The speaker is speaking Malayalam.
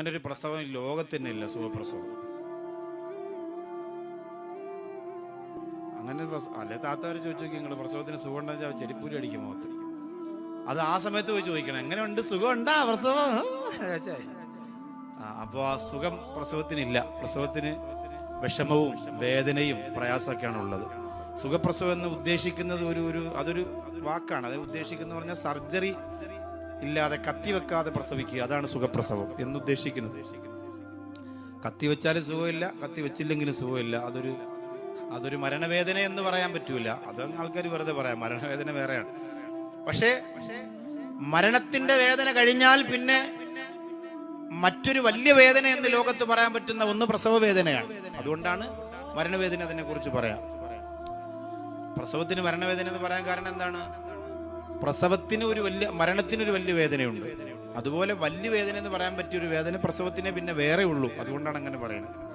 അങ്ങനെ ഒരു പ്രസവം ലോകത്തിനില്ല ലോകത്തിന് സുഖപ്രസവം. അങ്ങനെ അല്ലെ താത്താര് ചോദിച്ചു നിങ്ങൾ പ്രസവത്തിന് സുഖം ഉണ്ടെന്ന് ചെരിപ്പൂരി അടിക്കും മുഖത്ത്. അത് ആ സമയത്ത് പോയി ചോദിക്കണം എങ്ങനെയുണ്ട്? സുഖം ഉണ്ടാ പ്രസവം. അപ്പോൾ ആ സുഖം പ്രസവത്തിനില്ല. പ്രസവത്തിന് വിഷമവും വേദനയും പ്രയാസമൊക്കെയാണ് ഉള്ളത് സുഖപ്രസവം എന്ന് ഉദ്ദേശിക്കുന്നത് ഒരു ഒരു അതൊരു വാക്കാണ്. അത് ഉദ്ദേശിക്കുന്ന പറഞ്ഞാൽ സർജറി ഇല്ലാതെ കത്തി വെക്കാതെ പ്രസവിക്കുക. അതാണ് സുഖപ്രസവം എന്ന് ഉദ്ദേശിക്കുന്നത് കത്തി വെച്ചാലും സുഖമില്ല കത്തി വെച്ചില്ലെങ്കിലും സുഖമില്ല. അതൊരു അതൊരു മരണവേദന എന്ന് പറയാൻ പറ്റൂല. അത് ആൾക്കാർ വെറുതെ പറയാം. മരണവേദന വേറെയാണ്. പക്ഷേ മരണത്തിന്റെ വേദന കഴിഞ്ഞാൽ പിന്നെ മറ്റൊരു വലിയ വേദന എന്ന് ലോകത്ത് പറയാൻ പറ്റുന്ന ഒന്ന് പ്രസവ വേദനയാണ്. അതുകൊണ്ടാണ് മരണവേദന അതിനെ കുറിച്ച് പറയാം. പ്രസവത്തിന് മരണവേദന എന്ന് പറയാൻ കാരണം എന്താണ്? പ്രസവത്തിന് ഒരു വലിയ മരണത്തിനൊരു വലിയ വേദനയുണ്ട്. അതുപോലെ വലിയ വേദന എന്ന് പറയാൻ പറ്റിയ ഒരു വേദന പ്രസവത്തിന് പിന്നെ വേറെ ഉള്ളൂ അതുകൊണ്ടാണ് അങ്ങനെ പറയുന്നത്.